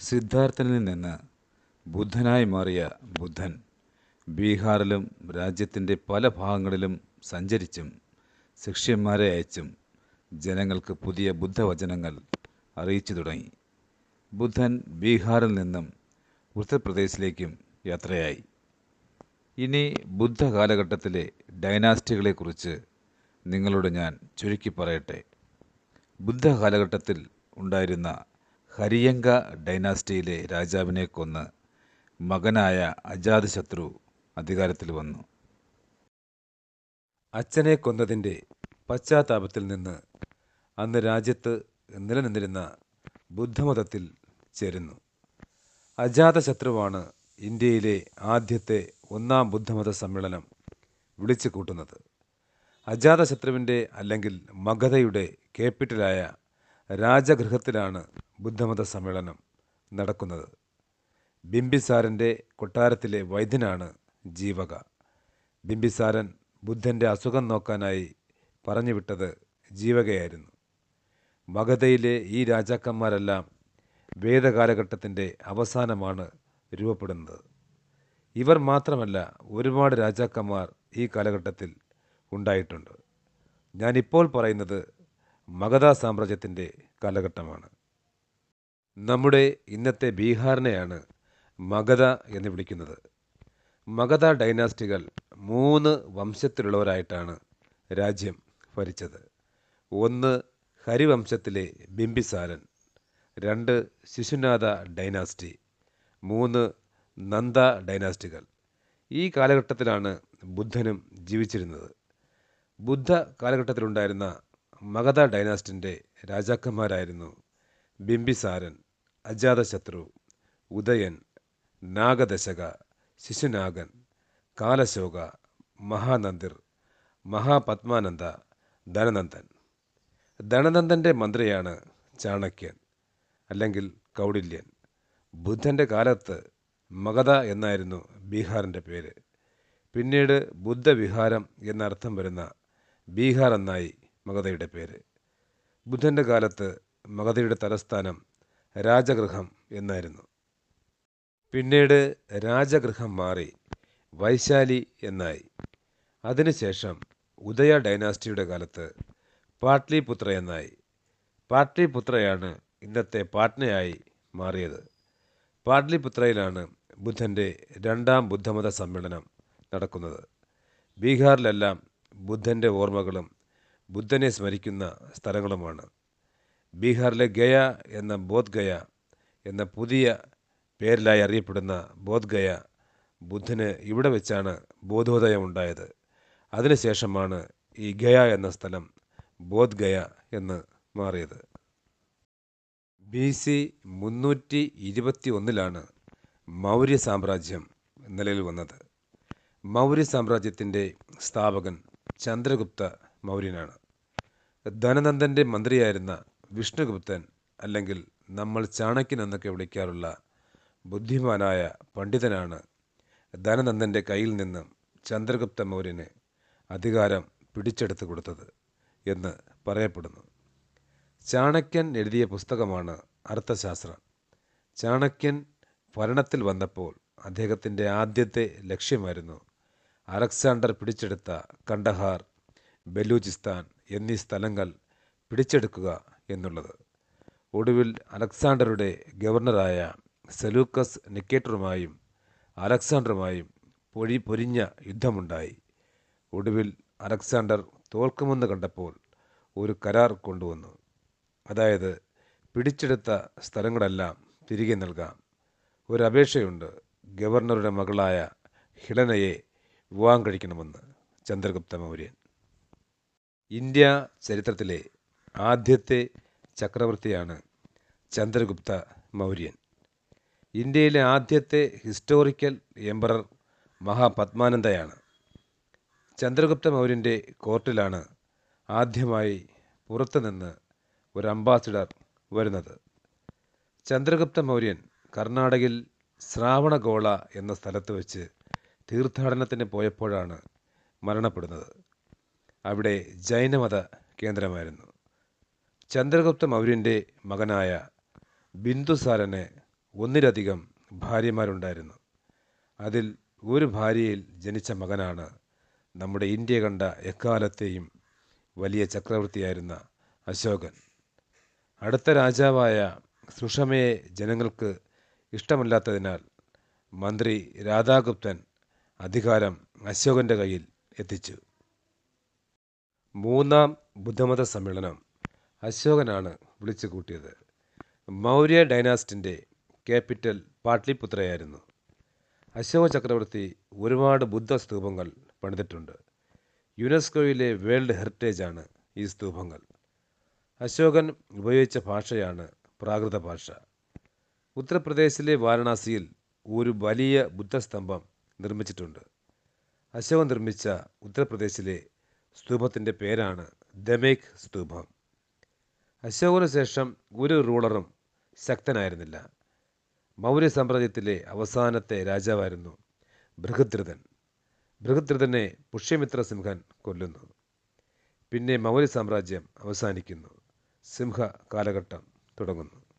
സിദ്ധാർത്ഥനിൽ നിന്ന് ബുദ്ധനായി മാറിയ ബുദ്ധൻ ബീഹാറിലും രാജ്യത്തിന്റെ പല ഭാഗങ്ങളിലും സഞ്ചരിച്ചും ശിഷ്യന്മാരെ അയച്ചും ജനങ്ങൾക്ക് പുതിയ ബുദ്ധവചനങ്ങൾ അറിയിച്ചു തുടങ്ങി. ബുദ്ധൻ ബീഹാറിൽ നിന്നും ഉത്തർപ്രദേശിലേക്കും യാത്രയായി. ഇനി ബുദ്ധ കാലഘട്ടത്തിലെ ഡൈനാസ്റ്റികളെക്കുറിച്ച് നിങ്ങളോട് ഞാൻ ചുരുക്കി പറയട്ടെ. ബുദ്ധ കാലഘട്ടത്തിൽ ഉണ്ടായിരുന്ന ഹരിയങ്ക ഡൈനാസ്റ്റിയിലെ രാജാവിനെ കൊന്ന് മകനായ അജാതശത്രു അധികാരത്തിൽ വന്നു. അച്ഛനെ കൊന്നതിന്റെ പശ്ചാത്താപത്തിൽ നിന്ന് അന്ന് രാജ്യത്ത് നിലനിന്നിരുന്ന ബുദ്ധമതത്തിൽ ചേരുന്നു. അജാതശത്രുവാണ് ഇന്ത്യയിലെ ആദ്യത്തെ ഒന്നാം ബുദ്ധമത സമ്മേളനം വിളിച്ചു കൂട്ടുന്നത്. അജാതശത്രുവിന്റെ അല്ലെങ്കിൽ മഗധയുടെ ക്യാപിറ്റലായ രാജഗൃഹത്തിലാണ് ബുദ്ധമത സമ്മേളനം നടക്കുന്നത്. ബിംബിസാരന്റെ കൊട്ടാരത്തിലെ വൈദ്യനാണ് ജീവക. ബിംബിസാരൻ ബുദ്ധന്റെ അസുഖം നോക്കാനായി പറഞ്ഞുവിട്ടത് ജീവകയായിരുന്നു. മഗധയിലെ ഈ രാജാക്കന്മാരെല്ലാം വേദകാലഘട്ടത്തിന്റെ അവസാനമാണ് രൂപപ്പെടുന്നത്. ഇവർ മാത്രമല്ല ഒരുപാട് രാജാക്കന്മാർ ഈ കാലഘട്ടത്തിൽ ഉണ്ടായിട്ടുണ്ട്. ഞാനിപ്പോൾ പറയുന്നത് മഗധ സാമ്രാജ്യത്തിന്റെ കാലഘട്ടമാണ്. നമ്മുടെ ഇന്നത്തെ ബീഹാറിനെയാണ് മഗധ എന്ന് വിളിക്കുന്നത്. മഗധ ഡൈനാസ്റ്റികൾ മൂന്ന് വംശത്തിലുള്ളവരായിട്ടാണ് രാജ്യം ഭരിച്ചത്. ഒന്ന് ഹരിവംശത്തിലെ ബിംബിസാരൻ രണ്ട് ശിശുനാഥ ഡൈനാസ്റ്റി മൂന്ന് നന്ദ ഡൈനാസ്റ്റികൾ. ഈ കാലഘട്ടത്തിലാണ് ബുദ്ധനും ജീവിച്ചിരുന്നത്. ബുദ്ധ കാലഘട്ടത്തിലുണ്ടായിരുന്ന മഗധ ഡൈനാസ്റ്റിന്റെ രാജാക്കന്മാരായിരുന്നു ബിംബിസാരൻ അജാതശത്രു ഉദയൻ നാഗദശക ശിശുനാഗൻ കാലശോക മഹാനന്ദിർ മഹാപത്മാനന്ദ ധനനന്ദൻ. ധനനന്ദന്റെ മന്ത്രിയാണ് ചാണക്യൻ അല്ലെങ്കിൽ കൗടില്യൻ. ബുദ്ധന്റെ കാലത്ത് മഗധ എന്നായിരുന്നു ബീഹാറിന്റെ പേര്. പിന്നീട് ബുദ്ധവിഹാരം എന്നർത്ഥം വരുന്ന ബീഹാർ എന്നായി മഗധയുടെ പേര്. ബുദ്ധന്റെ കാലത്ത് മഗധയുടെ തലസ്ഥാനം രാജഗൃഹം എന്നായിരുന്നു. പിന്നീട് രാജഗൃഹം മാറി വൈശാലി എന്നായി. അതിനുശേഷം ഉദയ ഡൈനാസ്റ്റിയുടെ കാലത്ത് പാട്ലിപുത്ര എന്നായി. പാട്ലിപുത്രയാണ് ഇന്നത്തെ പാട്നയായി മാറിയത്. പാട്ലിപുത്രയിലാണ് ബുദ്ധന്റെ രണ്ടാം ബുദ്ധമത സമ്മേളനം നടക്കുന്നത്. ബീഹാറിലെല്ലാം ബുദ്ധന്റെ ഓർമ്മകളും ബുദ്ധനെ സ്മരിക്കുന്ന സ്ഥലങ്ങളുമാണ് ബീഹാറിലെ ഗയ എന്ന ബോധ് ഗയ എന്ന പുതിയ പേരിലായി അറിയപ്പെടുന്ന ബോധ് ഗയ ബുദ്ധന് ഇവിടെ വെച്ചാണ് ബോധോദയം ഉണ്ടായത്. അതിനുശേഷമാണ് ഈ ഗയ എന്ന സ്ഥലം ബോധ് ഗയ എന്ന് മാറിയത്. ബി സി മുന്നൂറ്റി ഇരുപത്തി ഒന്നിലാണ് മൗര്യ സാമ്രാജ്യം നിലയിൽ വന്നത്. മൗര്യ സാമ്രാജ്യത്തിന്റെ സ്ഥാപകൻ ചന്ദ്രഗുപ്ത മൗര്യനാണ്. ധനനന്ദന്റെ മന്ത്രിയായിരുന്ന വിഷ്ണുഗുപ്തൻ അല്ലെങ്കിൽ നമ്മൾ ചാണക്യൻ എന്നൊക്കെ വിളിക്കാറുള്ള ബുദ്ധിമാനായ പണ്ഡിതനാണ് ധനനന്ദന്റെ കയ്യിൽ നിന്നും ചന്ദ്രഗുപ്ത മൗര്യന് അധികാരം പിടിച്ചെടുത്തു കൊടുത്തത് എന്ന് പറയപ്പെടുന്നു. ചാണക്യൻ എഴുതിയ പുസ്തകമാണ് അർത്ഥശാസ്ത്രം. ചാണക്യൻ ഭരണത്തിൽ വന്നപ്പോൾ അദ്ദേഹത്തിന്റെ ആദ്യത്തെ ലക്ഷ്യമായിരുന്നു അലക്സാണ്ടർ പിടിച്ചെടുത്ത കണ്ടഹാർ ബലൂചിസ്ഥാൻ എന്നീ സ്ഥലങ്ങൾ പിടിച്ചെടുക്കുക എന്നുള്ളത്. ഒടുവിൽ അലക്സാണ്ടറുടെ ഗവർണറായ സെലൂക്കസ് നിക്കേറ്ററുമായും അലക്സാണ്ടറുമായും പൊഴി പൊരിഞ്ഞ യുദ്ധമുണ്ടായി. ഒടുവിൽ അലക്സാണ്ടർ തോൽക്കുമെന്ന് കണ്ടപ്പോൾ ഒരു കരാർ കൊണ്ടുവന്നു. അതായത് പിടിച്ചെടുത്ത സ്ഥലങ്ങളെല്ലാം തിരികെ നൽകാം. ഒരു അപേക്ഷയുണ്ട് ഗവർണറുടെ മകളായ ഹിളനയെ വിവാഹം കഴിക്കണമെന്ന്. ചന്ദ്രഗുപ്ത മൗര്യൻ. ഇന്ത്യ ചരിത്രത്തിലെ ആദ്യത്തെ ചക്രവർത്തിയാണ് ചന്ദ്രഗുപ്ത മൗര്യൻ. ഇന്ത്യയിലെ ആദ്യത്തെ ഹിസ്റ്റോറിക്കൽ എംപറർ മഹാപത്മാനന്ദയാണ് ചന്ദ്രഗുപ്ത മൗര്യന്റെ കോർട്ടിലാണ് ആദ്യമായി പുറത്തുനിന്ന് ഒരു അംബാസിഡർ വരുന്നത്. ചന്ദ്രഗുപ്ത മൗര്യൻ കർണാടകയിൽ ശ്രാവണഗോള എന്ന സ്ഥലത്ത് വെച്ച് തീർത്ഥാടനത്തിന് പോയപ്പോഴാണ് മരണപ്പെടുന്നത്. അവിടെ ജൈനമത കേന്ദ്രമായിരുന്നു. ചന്ദ്രഗുപ്ത മൗര്യന്റെ മകനായ ബിന്ദുസാരന് ഒന്നിലധികം ഭാര്യമാരുണ്ടായിരുന്നു. അതിൽ ഒരു ഭാര്യയിൽ ജനിച്ച മകനാണ് നമ്മുടെ ഇന്ത്യ കണ്ട എക്കാലത്തെയും വലിയ ചക്രവർത്തിയായിരുന്ന അശോകൻ. അടുത്ത രാജാവായ സുഷമയെ ജനങ്ങൾക്ക് ഇഷ്ടമല്ലാത്തതിനാൽ മന്ത്രി രാധാഗുപ്തൻ അധികാരം അശോകന്റെ കയ്യിൽ എത്തിച്ചു. മൂന്നാം ബുദ്ധമത സമ്മേളനം അശോകനാണ് വിളിച്ചു കൂട്ടിയത്. മൗര്യ ഡൈനാസ്റ്റിന്റെ ക്യാപിറ്റൽ പാട്ലിപുത്രയായിരുന്നു. അശോക ചക്രവർത്തി ഒരുപാട് ബുദ്ധ സ്തൂപങ്ങൾ പണിതിട്ടുണ്ട്. യുനെസ്കോയിലെ വേൾഡ് ഹെറിറ്റേജ് ആണ് ഈ സ്തൂപങ്ങൾ. അശോകൻ ഉപയോഗിച്ച ഭാഷയാണ് പ്രാകൃത ഭാഷ. ഉത്തർപ്രദേശിലെ വാരണാസിയിൽ ഒരു വലിയ ബുദ്ധസ്തംഭം നിർമ്മിച്ചിട്ടുണ്ട്. അശോകൻ നിർമ്മിച്ച ഉത്തർപ്രദേശിലെ സ്തൂപത്തിന്റെ പേരാണ് ദമേക് സ്തൂപം. അശോകന് ശേഷം ഒരു റൂളറും ശക്തനായിരുന്നില്ല. മൗര്യ സാമ്രാജ്യത്തിലെ അവസാനത്തെ രാജാവായിരുന്നു ബൃഹദ്രഥൻ. ബൃഹദ്രഥനെ പുഷ്യമിത്ര സിംഹൻ കൊല്ലുന്നു. പിന്നെ മൗര്യ സാമ്രാജ്യം അവസാനിക്കുന്നു. സിംഹ കാലഘട്ടം തുടങ്ങുന്നു.